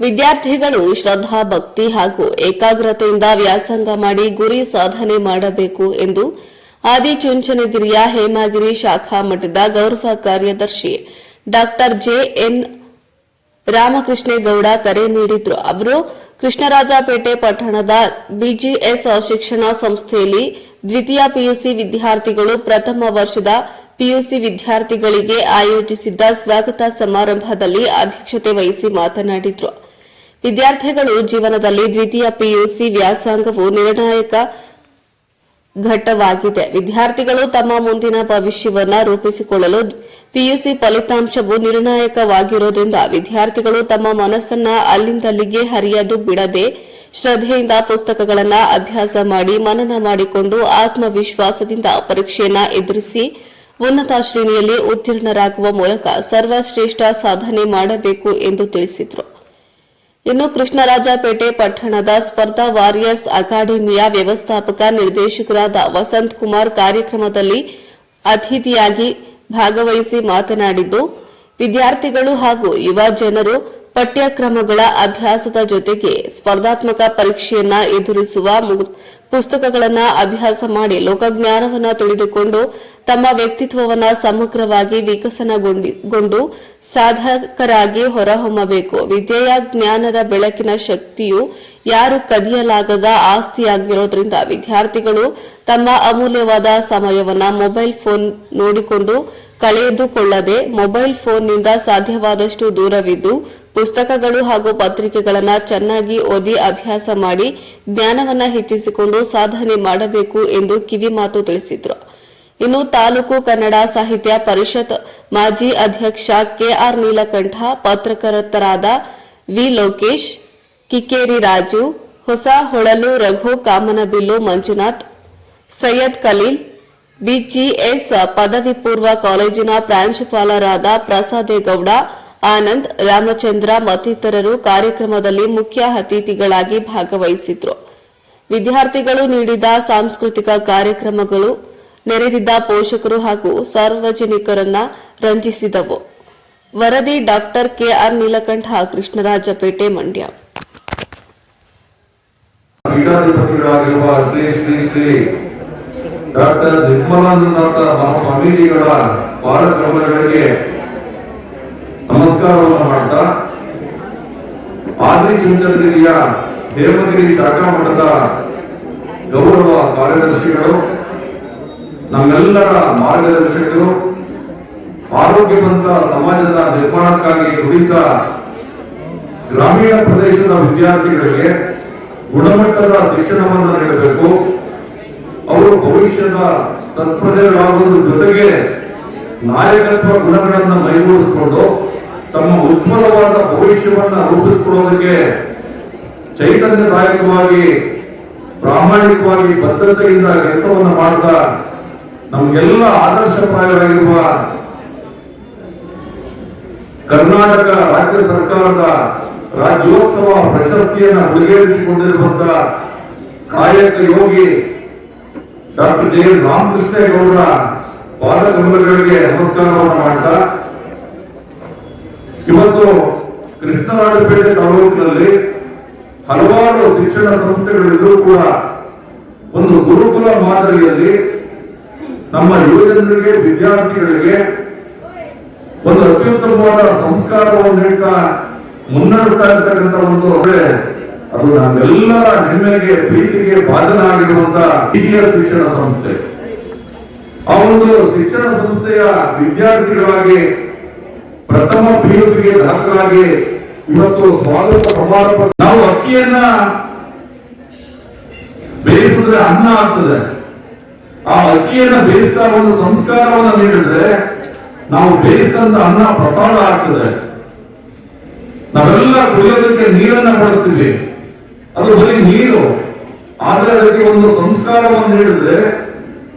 ವಿದ್ಯಾರ್ಥಿಗಳು ಶ್ರದ್ಧಾ, ಭಕ್ತಿ ಹಾಗೂ ಏಕಾಗ್ರತೆಯಿಂದ ವ್ಯಾಸಂಗ ಮಾಡಿ ಗುರಿ ಸಾಧನೆ ಮಾಡಬೇಕು ಎಂದು ಆದಿಚುಂಚನಗಿರಿಯ ಹೇಮಾಗಿರಿ ಶಾಖಾ ಮಠದ ಗೌರವ ಕಾರ್ಯದರ್ಶಿ ಡಾಕ್ಟರ್ ಜೆಎನ್ ರಾಮಕೃಷ್ಣೇಗೌಡ ಕರೆ ನೀಡಿದ್ರು. ಅವರು ಕೃಷ್ಣರಾಜಪೇಟೆ ಪಟ್ಟಣದ ಬಿಜಿಎಸ್ ಶಿಕ್ಷಣ ಸಂಸ್ಥೆಯಲ್ಲಿ ದ್ವಿತೀಯ ಪಿಯುಸಿ ವಿದ್ಯಾರ್ಥಿಗಳು ಪ್ರಥಮ ವರ್ಷದ ಪಿಯುಸಿ ವಿದ್ಯಾರ್ಥಿಗಳಿಗೆ ಆಯೋಜಿಸಿದ್ದ ಸ್ವಾಗತ ಸಮಾರಂಭದಲ್ಲಿ ಅಧ್ಯಕ್ಷತೆ ವಹಿಸಿ ಮಾತನಾಡಿದ್ರು. ವಿದ್ಯಾರ್ಥಿಗಳು ಜೀವನದಲ್ಲಿ ದ್ವಿತೀಯ ಪಿಯುಸಿ ವ್ಯಾಸಂಗವು ನಿರ್ಣಾಯಕ ಘಟ್ಟವಾಗಿದೆ. ವಿದ್ಯಾರ್ಥಿಗಳು ತಮ್ಮ ಮುಂದಿನ ಭವಿಷ್ಯವನ್ನ ರೂಪಿಸಿಕೊಳ್ಳಲು ಪಿಯುಸಿ ಫಲಿತಾಂಶವು ನಿರ್ಣಾಯಕವಾಗಿರೋದ್ರಿಂದ ವಿದ್ಯಾರ್ಥಿಗಳು ತಮ್ಮ ಮನಸ್ಸನ್ನ ಅಲ್ಲಿಂದಲ್ಲಿಗೆ ಹರಿಯದು ಬಿಡದೆ ಶ್ರದ್ಧೆಯಿಂದ ಪುಸ್ತಕಗಳನ್ನ ಅಭ್ಯಾಸ ಮಾಡಿ ಮನನ ಮಾಡಿಕೊಂಡು ಆತ್ಮವಿಶ್ವಾಸದಿಂದ ಪರೀಕ್ಷೆಯನ್ನ ಎದುರಿಸಿ ಉನ್ನತ ಶ್ರೇಣಿಯಲ್ಲಿ ಉತ್ತೀರ್ಣರಾಗುವ ಮೂಲಕ ಸರ್ವಶ್ರೇಷ್ಠ ಸಾಧನೆ ಮಾಡಬೇಕು ಎಂದು ತಿಳಿಸಿದರು. ಇನ್ನು ಕೃಷ್ಣರಾಜಪೇಟೆ ಪಟ್ಟಣದ ಸ್ಪರ್ಧಾ ವಾರಿಯರ್ಸ್ ಅಕಾಡೆಮಿಯ ವ್ಯವಸ್ಥಾಪಕ ನಿರ್ದೇಶಕರಾದ ವಸಂತ್ ಕುಮಾರ್ ಕಾರ್ಯಕ್ರಮದಲ್ಲಿ ಅತಿಥಿಯಾಗಿ ಭಾಗವಹಿಸಿ ಮಾತನಾಡಿದ್ದು, ವಿದ್ಯಾರ್ಥಿಗಳು ಹಾಗೂ ಯುವ ಜನರು ಪಠ್ಯಕ್ರಮಗಳ ಅಭ್ಯಾಸದ ಜೊತೆಗೆ ಸ್ಪರ್ಧಾತ್ಮಕ ಪರೀಕ್ಷೆಯನ್ನ ಎದುರಿಸುವ ಪುಸ್ತಕಗಳನ್ನು ಅಭ್ಯಾಸ ಮಾಡಿ ಲೋಕಜ್ಞಾನವನ್ನು ತಿಳಿದುಕೊಂಡು ತಮ್ಮ ವ್ಯಕ್ತಿತ್ವವನ್ನು ಸಮಗ್ರವಾಗಿ ವಿಕಸನಗೊಂಡಿಗೊಂಡು ಸಾಧಕರಾಗಿ ಹೊರಹೊಮ್ಮಬೇಕು. ವಿದ್ಯೆಯ ಜ್ಞಾನದ ಬೆಳಕಿನ ಶಕ್ತಿಯು ಯಾರು ಕದಿಯಲಾಗದ ಆಸ್ತಿಯಾಗಿರೋದ್ರಿಂದ ವಿದ್ಯಾರ್ಥಿಗಳು ತಮ್ಮ ಅಮೂಲ್ಯವಾದ ಸಮಯವನ್ನ ಮೊಬೈಲ್ ಫೋನ್ ನೋಡಿಕೊಂಡು ಕಳೆದುಕೊಳ್ಳದೆ ಮೊಬೈಲ್ ಫೋನ್ನಿಂದ ಸಾಧ್ಯವಾದಷ್ಟು ದೂರವಿದ್ದು ಪುಸ್ತಕಗಳು ಹಾಗೂ ಪತ್ರಿಕೆಗಳನ್ನು ಚೆನ್ನಾಗಿ ಓದಿ ಅಭ್ಯಾಸ ಮಾಡಿ ಜ್ಞಾನವನ್ನ ಹೆಚ್ಚಿಸಿಕೊಂಡು ಸಾಧನೆ ಮಾಡಬೇಕು ಎಂದು ಕಿವಿಮಾತು ತಿಳಿಸಿದರು. ಇನ್ನು ತಾಲೂಕು ಕನ್ನಡ ಸಾಹಿತ್ಯ ಪರಿಷತ್ ಮಾಜಿ ಅಧ್ಯಕ್ಷ ಕೆಆರ್ ನೀಲಕಂಠ, ಪತ್ರಕರ್ತರಾದ ವಿ ಲೋಕೇಶ್ ಕಿಕ್ಕೇರಿ ರಾಜು ಹೊಸ ಹೊಳಲು ರಘು ಕಾಮನಬಿಲ್ಲು ಮಂಜುನಾಥ್, ಸೈಯದ್ ಖಲೀಲ್, ಬಿಜಿಎಸ್ ಪದವಿ ಪೂರ್ವ ಕಾಲೇಜಿನ ಪ್ರಾಂಶುಪಾಲರಾದ ಪ್ರಸಾದೇಗೌಡ ಆನಂದ್, ರಾಮಚಂದ್ರ ಮತ್ತಿತರರು ಕಾರ್ಯಕ್ರಮದಲ್ಲಿ ಮುಖ್ಯ ಅತಿಥಿಗಳಾಗಿ ಭಾಗವಹಿಸಿದ್ರು. ವಿದ್ಯಾರ್ಥಿಗಳು ನೀಡಿದ ಸಾಂಸ್ಕೃತಿಕ ಕಾರ್ಯಕ್ರಮಗಳು ನೆರೆದಿದ್ದ ಪೋಷಕರು ಹಾಗೂ ಸಾರ್ವಜನಿಕರನ್ನ ರಂಜಿಸಿದವು. ವರದಿ ಡಾಕ್ಟರ್ ಕೆಆರ್ ನೀಲಕಂಠ, ಕೃಷ್ಣರಾಜಪೇಟೆ, ಮಂಡ್ಯ. ಪೀಠಾಧಿಪತಿಗಳಾಗಿರುವ ಶ್ರೀ ಶ್ರೀ ಶ್ರೀ ಡಾಕ್ಟರ್ ನಿರ್ಮಲಾನಂದನಾಥ ಮಹಾಸ್ವಾಮೀಜಿಗಳ ಪಾದಕಮಲಗಳಿಗೆ ನಮಸ್ಕಾರವನ್ನು ಮಾಡ್ತಾ ಆದ್ರಿ ಚುಂಚನಗಿರಿಯ ದೇವಗಿರಿ ಶಾಖಾ ಮಠದ ಗೌರವ ಕಾರ್ಯದರ್ಶಿಗಳು, ನಮ್ಮೆಲ್ಲರ ಮಾರ್ಗದರ್ಶಕರು, ಆರೋಗ್ಯವಂತ ಸಮಾಜದ ನಿರ್ಮಾಣಕ್ಕಾಗಿ ದುಡಿತ ಗ್ರಾಮೀಣ ಪ್ರದೇಶದ ವಿದ್ಯಾರ್ಥಿಗಳಿಗೆ ಗುಣಮಟ್ಟದ ಶಿಕ್ಷಣವನ್ನು ನೀಡಬೇಕು. ಅವರು ಭವಿಷ್ಯದ ಸತ್ಪ್ರದೇಶವಾಗುವುದರ ಜೊತೆಗೆ ನಾಯಕತ್ವ ಗುಣಗಳನ್ನು ಮೈಗೂಡಿಸಿಕೊಂಡು ತಮ್ಮ ಉಜ್ವಲವಾದ ಭವಿಷ್ಯವನ್ನ ರೂಪಿಸಿಕೊಳ್ಳೋದಕ್ಕೆ ಚೈತನ್ಯದಾಯಕವಾಗಿ, ಪ್ರಾಮಾಣಿಕವಾಗಿ ಭದ್ರತೆಯಿಂದ ಕೆಲಸವನ್ನು ಮಾಡ್ತಾ ನಮಗೆಲ್ಲ ಆದರ್ಶಪ್ರಾಯವಾಗಿರುವ ಕರ್ನಾಟಕ ರಾಜ್ಯ ಸರ್ಕಾರದ ರಾಜ್ಯೋತ್ಸವ ಪ್ರಶಸ್ತಿಯನ್ನು ಮುಡಿಗೇರಿಸಿಕೊಂಡಿರುವಂತ ಕಾಯಕ ಯೋಗಿ ಡಾಕ್ಟರ್ ಜೆ ರಾಮಕೃಷ್ಣೇಗೌಡರ ಪಾದಕಮಲಗಳಿಗೆ ನಮಸ್ಕಾರವನ್ನು ಮಾಡ್ತಾ ಇವತ್ತು ಕೃಷ್ಣರಾಜಪೇಟೆ ತಾಲೂಕಿನಲ್ಲಿ ಹಲವಾರು ಶಿಕ್ಷಣ ಸಂಸ್ಥೆಗಳಿದ್ರೂ ಕೂಡ ಒಂದು ಗುರುಕುಲ ಮಾದರಿಯಲ್ಲಿ ನಮ್ಮ ಯುವಜನರಿಗೆ, ವಿದ್ಯಾರ್ಥಿಗಳಿಗೆ ಒಂದು ಅತ್ಯುತ್ತಮವಾದ ಸಂಸ್ಕಾರವನ್ನು ನೀಡ್ತಾ ಮುನ್ನಡೆಸ್ತಾ ಇರ್ತಕ್ಕಂಥ ಒಂದು ಅದೇ ಅದು ನಮ್ಮೆಲ್ಲರ ಹೆಮ್ಮೆಗೆ, ಪ್ರೀತಿಗೆ ಭಾಜನಾಗಿರುವಂತ ಹಿರಿಯ ಶಿಕ್ಷಣ ಸಂಸ್ಥೆ. ಆ ಒಂದು ಶಿಕ್ಷಣ ಸಂಸ್ಥೆಯ ವಿದ್ಯಾರ್ಥಿಗಳಾಗಿ ಪ್ರಥಮ ಪಿಯುಸಿಗೆ ದಾಖಲಾಗಿ ಇವತ್ತು ಸ್ವಾಗತ ಸಮಾರಂಭ. ನಾವು ಅಕ್ಕಿಯನ್ನ ಬೇಯಿಸಿದ್ರೆ ಅನ್ನ ಆಗ್ತದೆ. ಆ ಅಕ್ಕಿಯನ್ನ ಬೇಯಿಸ್ತಾ ಒಂದು ಸಂಸ್ಕಾರವನ್ನು ನೀಡಿದ್ರೆ ನಾವು ಬೇಯಿಸಿದಂತ ಅನ್ನ ಪ್ರಸಾದ ಆಗ್ತದೆ. ನಾವೆಲ್ಲ ಕುಡಿಯೋದಕ್ಕೆ ನೀರನ್ನ ಬಳಸ್ತೀವಿ. ಅದು ಬರೀ ನೀರು. ಆದ್ರೆ ಅದಕ್ಕೆ ಒಂದು ಸಂಸ್ಕಾರವನ್ನು ನೀಡಿದ್ರೆ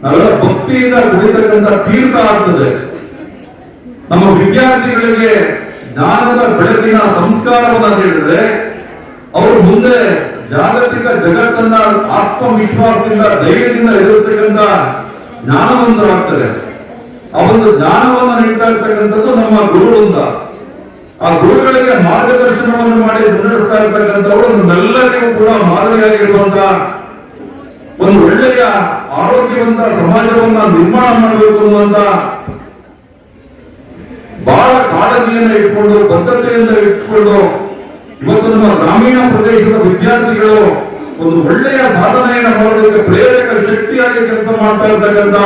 ನಾವೆಲ್ಲ ಭಕ್ತಿಯಿಂದ ಕುಡಿತಕ್ಕಂಥ ತೀರ್ಥ ಆಗ್ತದೆ. ನಮ್ಮ ವಿದ್ಯಾರ್ಥಿಗಳಿಗೆ ಜ್ಞಾನದ ಬೆಳಕಿನ ಸಂಸ್ಕಾರವನ್ನು ನೀಡಿದ್ರೆ ಅವರು ಮುಂದೆ ಜಾಗತಿಕ ಜಗತ್ತನ್ನ ಆತ್ಮವಿಶ್ವಾಸದಿಂದ, ಧೈರ್ಯದಿಂದ ಎದುರಿಸ್ತಕ್ಕಂಥ ಜ್ಞಾನವಂತರಾಗ್ತಾರೆ. ಆ ಒಂದು ಜ್ಞಾನವನ್ನು ನೀಡ್ತಾ ಇರ್ತಕ್ಕಂಥದ್ದು ನಮ್ಮ ಗುರುವೃಂದ ಆ ಗುರುಗಳಿಗೆ ಮಾರ್ಗದರ್ಶನವನ್ನು ಮಾಡಿ ಮುನ್ನಡೆಸ್ತಾ ಇರ್ತಕ್ಕಂಥವರು ನಮ್ಮೆಲ್ಲರಿಗೂ ಕೂಡ ಮಾದರಿಯಾಗಿರುವಂತ ಒಂದು ಒಳ್ಳೆಯ ಆರೋಗ್ಯವಂತ ಸಮಾಜವನ್ನ ನಿರ್ಮಾಣ ಮಾಡಬೇಕು ಅನ್ನುವಂತ ಬಹಳ ಕಾಳಜಿಯನ್ನು ಇಟ್ಕೊಂಡು ಬದ್ಧತೆಯಿಂದ ಇಟ್ಕೊಂಡು ಇವತ್ತು ನಮ್ಮ ಗ್ರಾಮೀಣ ಪ್ರದೇಶದ ವಿದ್ಯಾರ್ಥಿಗಳು ಒಂದು ಒಳ್ಳೆಯ ಸಾಧನೆಯನ್ನು ಮಾಡೋದಕ್ಕೆ ಪ್ರೇರಕ ಶಕ್ತಿಯಾಗಿ ಕೆಲಸ ಮಾಡ್ತಾ ಇರ್ತಕ್ಕಂಥ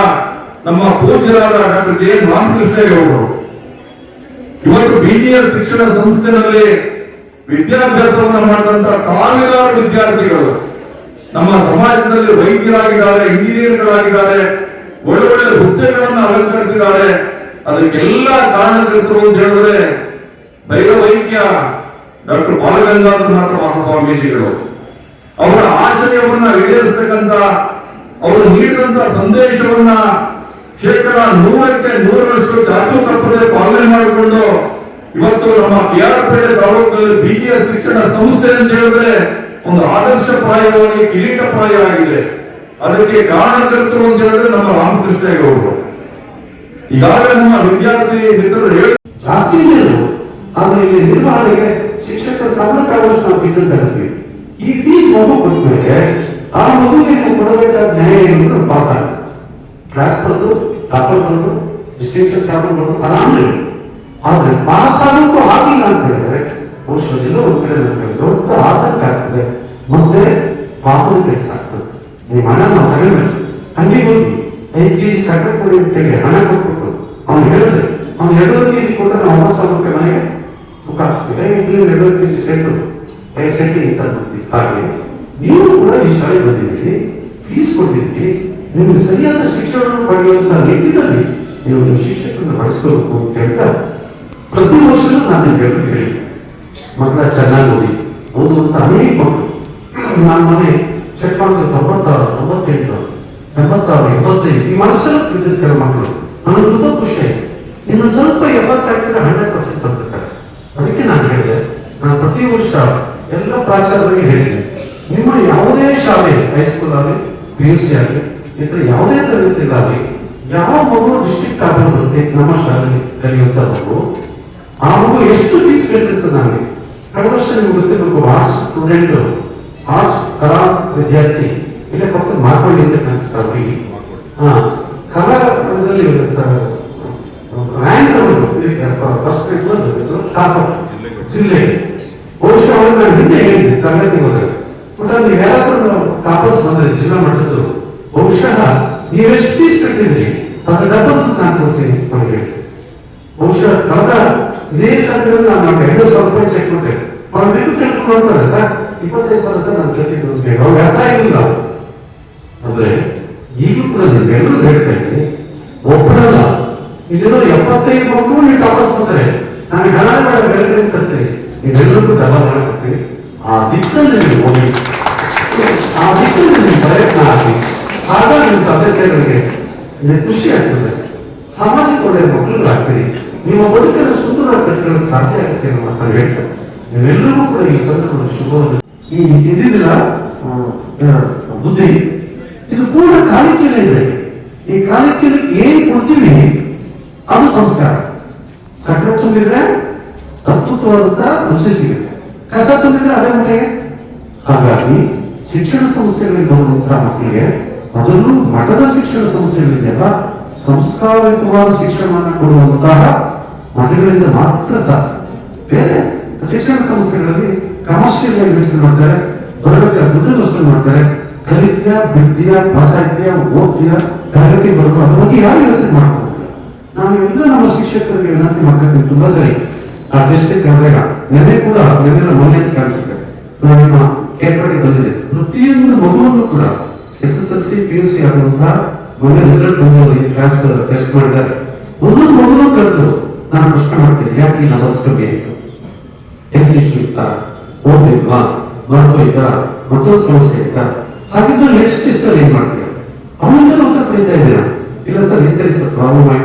ನಮ್ಮ ಪೂಜ್ಯರಾದ ಡಾಕ್ಟರ್ ಜೆ ಅವರು. ಇವತ್ತು ಬಿಜಿಎಸ್ ಶಿಕ್ಷಣ ಸಂಸ್ಥೆನಲ್ಲಿ ವಿದ್ಯಾಭ್ಯಾಸವನ್ನು ಮಾಡಿದಂತ ಸಾವಿರಾರು ವಿದ್ಯಾರ್ಥಿಗಳು ನಮ್ಮ ಸಮಾಜದಲ್ಲಿ ವೈದ್ಯರಾಗಿದ್ದಾರೆ, ಇಂಜಿನಿಯರ್ಗಳಾಗಿದ್ದಾರೆ, ಒಳ್ಳೆ ಒಳ್ಳೆ ಹುದ್ದೆಗಳನ್ನು ಅಲಂಕರಿಸಿದ್ದಾರೆ. ಅದಕ್ಕೆಲ್ಲ ಕಾರಣಕರ್ತರು ಅಂತ ಹೇಳಿದ್ರೆ ಭೈರವೈಕ್ಯ ಡಾಕ್ಟರ್ ಬಾಲಗಂಗಾಧರನಾಥ ಮಹಾಸ್ವಾಮೀಜಿಗಳು ಅವರ ಆಶಯವನ್ನ ಈಡೇರಿಸತಕ್ಕಂತ, ಅವರು ನೀಡಿದಂತ ಸಂದೇಶವನ್ನ ಶೇಕಡ ನೂರಕ್ಕೆ ನೂರರಷ್ಟು ಚಾಚು ತಪ್ಪದೆ ಪಾಲನೆ ಮಾಡಿಕೊಂಡು ಇವತ್ತು ನಮ್ಮ ಕೆ ಆರ್ ಪೇಟೆ ತಾಲೂಕಿನಲ್ಲಿ ಬಿಜಿಎಸ್ ಶಿಕ್ಷಣ ಸಂಸ್ಥೆ ಅಂತ ಹೇಳಿದ್ರೆ ಒಂದು ಆದರ್ಶಪ್ರಾಯವಾಗಿ ಕಿರೀಟಪ್ರಾಯ ಆಗಿದೆ. ಅದಕ್ಕೆ ಕಾರಣಕರ್ತರು ಅಂತ ಹೇಳಿದ್ರೆ ನಮ್ಮ ರಾಮಕೃಷ್ಣೇಗೌಡರು ಈಗಾಗಲೇ ನಮ್ಮ ವಿದ್ಯಾರ್ಥಿ ಮಿತ್ರರು ಹೇಳಿ ಜಾಸ್ತಿ ಅದು. ಆದ್ರೆ ಇಲ್ಲಿ ನಿರ್ವಹಣೆಗೆ ಶಿಕ್ಷಕರ ಸಂಬಳಕ್ಕಾಗುವಷ್ಟು ನಾವು ಫೀಸ್ ಹೇಳ್ತೀವಿ. ಈ ಫೀಸ್ ಮಗು ಕೊಟ್ಮೇಲೆ ಆ ಮಗುವಿಗೆ ಕೊಡಬೇಕಾದ ನ್ಯಾಯ ಏನು ಪಾಸ್ ಆಗ ಕ್ಲಾಸ್ ಬಂದು ಟಾಪರ್ ಬಂದು ಡಿಸ್ಟಿಂಕ್ಷನ್ ಚಾಪರ್ ಬಂದು ಆರಾಮೇ ಆದ್ರೆ ಪಾಸ್ ಆಗೋಕ್ಕೂ ಆಗಿಲ್ಲ ಅಂತ ಹೇಳಿದ್ರೆ ಬಹುಶಃ ಎಲ್ಲೋ ದೊಡ್ಡ ಆತಂಕ ಆಗ್ತದೆ. ಮತ್ತೆ ಪಾಪದ ಕೆಲಸ ಆಗ್ತದೆ. ನೀವು ಹಣ ನಾವು ತಗೊಂಡ್ರೆ ಹಂಗೆ ಹೋಗಿ ಐದು ಕೆ ಜಿ ಸಕ್ಕರೆ ಅಂತೇಳಿ ಹಣ ಕೊಟ್ಬಿಟ್ಟು ಅವ್ನು ಹೇಳಿದ್ರೆ. ಅವ್ನು ಎರಡೂವರೆ ಕೆ ಜಿ ಕೊಟ್ಟರೆ ನಾವು ಒಂಬತ್ತು ಸಾವಿರ ರೂಪಾಯಿ ಮನೆಗೆ ತೂಕ ಹಾಕ್ಸ್ತೀವಿ. ಏ, ನೀವು ಎರಡೂವರೆ ಕೆ ಜಿ ಸೆಟ್ಟು ಏ ಸೆಟ್ಟು ಬರ್ತೀವಿ ಹಾಗೆ ನೀವು ಕೂಡ ಈ ಶಾಲೆ ಬಂದಿದ್ದೀರಿ ಫೀಸ್ ಕೊಟ್ಟಿದ್ದೀರಿ. ನಿಮಗೆ ಸರಿಯಾದ ಶಿಕ್ಷಣವನ್ನು ಪಡೆಯುವಂಥ ನಿಟ್ಟಿನಲ್ಲಿ ನೀವು ನಿಮ್ಮ ಶಿಕ್ಷಕರನ್ನು ಬಳಸ್ಕೋಬೇಕು ಅಂತ ಹೇಳ್ತಾ ಪ್ರತಿ ವರ್ಷವೂ ನಾನು ನಿಮ್ಗೆ ಹೇಳಿ ಮಕ್ಕಳ ಚೆನ್ನಾಗಿ ಒಂದು ಓದುವಂತ ಅನೇಕ ಮಕ್ಕಳು. ನಾನು ಮನೆ ಚೆಕ್ ಮಾಡಿದ್ರೆ ತೊಂಬತ್ತಾರು ತೊಂಬತ್ತೆಂಟು ಎಂಬತ್ತಾರು ಎಂಬತ್ತೈದು ಈ ಮನಸ್ಸಲ್ಲಿ ಕೆಲವು ಮಕ್ಕಳು. ನನಗೆ ತುಂಬ ಖುಷಿ ಆಯ್ತು. ಇನ್ನೊಂದು ಸ್ವಲ್ಪ ಎಪ್ಪತ್ತಾಗ್ತದೆ ಹಂಡ್ರೆಡ್ ಪರ್ಸೆಂಟ್ ಬರ್ತಾರೆ ಅದಕ್ಕೆ ನಾನು ಹೇಳಿದೆ, ನಾನು ಪ್ರತಿ ವರ್ಷ ಎಲ್ಲ ಪ್ರಾಚಾರ್ಯರಿಗೆ ಹೇಳಿದೆ, ನಿಮ್ಮ ಯಾವುದೇ ಶಾಲೆ ಹೈಸ್ಕೂಲ್ ಆಗಲಿ ಪಿ ಯು ಸಿ ಆಗಲಿ ಇತರ ಯಾವುದೇ ತರಗತಿಗಳಾಗಲಿ, ಯಾವ ಮಗು ಡಿಸ್ಟ್ರಿಕ್ಟ್ ಆದರೂ ನಮ್ಮ ಶಾಲೆಗೆ ಕಲಿಯುವಂತ ಮಗು, ಆ ಮಗು ಎಷ್ಟು ಫೀಸ್ ಕಟ್ಟಿರ್ತದೆ ನನಗೆ? ಕಳೆದ ವರ್ಷ ನಿಮ್ಗೆ ಗೊತ್ತಿರಬೇಕು ಆರ್ಟ್ಸ್ ಸ್ಟೂಡೆಂಟ್ ಆರ್ಟ್ಸ್ ಕಲಾ ವಿದ್ಯಾರ್ಥಿ, ಇಲ್ಲೇ ಪಕ್ಕ ಮಾಡ್ಕೊಂಡಿದ್ದೆ ಅವರಿಗೆ ಹಾ, ಕಲಾ ಫಸ್ಟ್ ಜಿಲ್ಲೆ. ಬಹುಶಃ ಅವ್ರಿಗೆ ನಾನು ಹಿಂದೆ ಹೇಳಿದ್ದೆ ತರಗತಿ ಹೋದರೆ ಬಟ್ ಅಲ್ಲಿ ಯಾರಾದ್ರೂ ಟಾಪರ್ಸ್ ಬಂದ್ರೆ ಜಿಲ್ಲಾ ಮಟ್ಟದ್ದು ಬಹುಶಃ ನೀವೆಷ್ಟು ಫೀಸ್ ಕಟ್ಟಿದ್ರಿ ಅದರ ಡಬಲ್ ನಾನು ಕೊಡ್ತೀನಿ ನಮಗೆ ಬಹುಶಃ ಕಳೆದ ಇದೇ ಸಂದರ್ಭದಲ್ಲಿ ನಾನು ಅವ್ರಿಗೆ ಐದು ಸಾವಿರ ರೂಪಾಯಿ ಚೆಕ್ ಕೊಟ್ಟೆ. ಅವ್ರು ಬಿಟ್ಟು ಸರ್, ಇಪ್ಪತ್ತೈದು ಸಾವಿರ ಸರ್ ನಾನು ಚೆಕ್ ಇಟ್ಟು ಅವ್ರಿಗೆ ಅರ್ಥ ಆಗಿಲ್ಲ ಅಂದ್ರೆ ಈಗಲೂ ಕೂಡ ನಿಮ್ಗೆಲ್ಲರೂ ಹೇಳ್ತಾ ಇದ್ದೀನಿ ಇದನ್ನು ಎಪ್ಪತ್ತೈದು ಮಕ್ಕಳು ನೀವು ತಾಪಸ್ ಬಂದ್ರೆ. ನಾನು ಹಣ ಬೇಡ ಬೆಳಗ್ಗೆ ತರ್ತೀನಿ ಗಲ ಡಬಲ್ ಆ ದಿಕ್ಕಲ್ಲಿ ನೀವು ಹೋಗಿ. ಆ ದಿಕ್ಕಲ್ಲಿ ನೀವು ಪ್ರಯತ್ನ ಹಾಕಿ ಆಗ ನಿಮ್ಮ ತಂದೆ ತಾಯಿಗಳಿಗೆ ನಿಮಗೆ ಖುಷಿ ಆಗ್ತದೆ. ಸಾಮಾಜಿಕ ಒಳ್ಳೆಯ ಮಕ್ಕಳುಗಳಾಗ್ತೀರಿ. ನಿಮ್ಮ ಬದುಕನ್ನು ಸುಂದರ ಕಟ್ಕೊಳ್ಳೋಕೆ ಸಾಧ್ಯ ಆಗುತ್ತೆ ಅನ್ನೋ ಮಾತನ್ನು ಹೇಳ್ತಾರೆ ನೀವೆಲ್ಲರಿಗೂ ಕೂಡ ಈ ಸಂದರ್ಭದಲ್ಲಿ ಶುಭವನ್ನು. ಈ ಹಿಂದಿನ ಬುದ್ಧಿ. ಇದು ಪೂರ್ಣ ಖಾಲಿ ಚೀಲ ಇದೆ. ಈ ಖಾಲಿ ಚೀಲಕ್ಕೆ ಏನ್ ಕೊಡ್ತೀವಿ? ಅದು ಸಂಸ್ಕಾರ. ಸಕ್ಕರೆ ತುಂಬಿದ್ರೆ ಅದ್ಭುತವಾದಂತ ರುಚಿ ಸಿಗುತ್ತೆ. ಕಸ ತುಂಬಿದ್ರೆ ಅದೇ ಮಟ್ಟಿಗೆ? ಹಾಗಾಗಿ ಶಿಕ್ಷಣ ಸಂಸ್ಥೆಗಳಿಗೆ ಬರುವಂತಹ ಮಕ್ಕಳಿಗೆ ಅದರಲ್ಲೂ ಮಠದ ಶಿಕ್ಷಣ ಸಂಸ್ಥೆಗಳಿದೆಯಲ್ಲ ಸಂಸ್ಕಾರಯುತವಾದ ಶಿಕ್ಷಣವನ್ನು ಕೊಡುವಂತಹ ಮಠಗಳಿಂದ ಮಾತ್ರ ಸಾಧ್ಯ. ಬೇರೆ ಶಿಕ್ಷಣ ಸಂಸ್ಥೆಗಳಲ್ಲಿ ಕಮರ್ಷಿಯಲ್ ಎಜುಕೇಶನ್ ಮಾಡ್ತಾರೆ ಬರಬೇಕಾದ ದುಡ್ಡು ವಸೂಲು ಮಾಡ್ತಾರೆ. ಕಲಿತ್ಯ, ಬಿಡ್ತೀಯ ಪಾಸ್ ಆಗ್ತೀಯ ಓದ್ತೀಯ, ತರಗತಿ ಬರಬೇಕು ಬಗ್ಗೆ ಯಾರು ಯೋಚನೆ ಮಾಡ್ಕೊಳ್ತಾರೆ ನಾನು ಎಲ್ಲ ನಮ್ಮ ಶಿಕ್ಷಕರಿಗೆ ವಿನಂತಿ ಮಾಡ್ತೇನೆ ತುಂಬಾ ಸರಿ. ಆ ಡಿಸ್ಟ್ರಿಕ್ಟ್ ಆದಾಗ ನೆನೆ ಕೂಡ ನೆನ್ನೆ ಮೊನ್ನೆ ಕಾಣಿಸುತ್ತೆ. ನಾನು ನಿಮ್ಮ ಕೇರ್ಪಡಿ ಬಂದಿದೆ. ಪ್ರತಿಯೊಂದು ಮಗುವನ್ನು ಕೂಡ S S L C P U C ಆಗುವಂತಹ ಮೊನ್ನೆ ರಿಸಲ್ಟ್ ಬಂದಿರೋದು ಕ್ಲಾಸ್ ಟೆಸ್ಟ್ ಮಾಡಿದ್ದಾರೆ. ಒಂದೊಂದು ಮಗುವನ್ನು ಕರೆದು ನಾನು ಪ್ರಶ್ನೆ ಮಾಡ್ತೀನಿ, ಯಾಕೆ ಈ ನಲವತ್ತು ಕಮ್ಮಿ ಆಯಿತು ಇಶ್ಯೂ ಇತ್ತ? ಓದಿಲ್ವಾ? ಮಹತ್ವ ಇದ್ದ ಮತ್ತೊಂದು ಸಮಸ್ಯೆ ಇತ್ತ? ಹಾಗಿದ್ದು ನೆಕ್ಸ್ಟ್ ಟೆಸ್ಟ್ ಏನ್ ಮಾಡ್ತೀರಾ ಅವನಿಂದ ಉತ್ತರ ಪಡಿತಾ ಇದ್ದೀರಾ? ಇಲ್ಲ ಸರ್, ಈ ಸರಿ ಸ್ವಲ್ಪ ಪ್ರಾಬ್ಲಮ್ ಆಯ್ತು.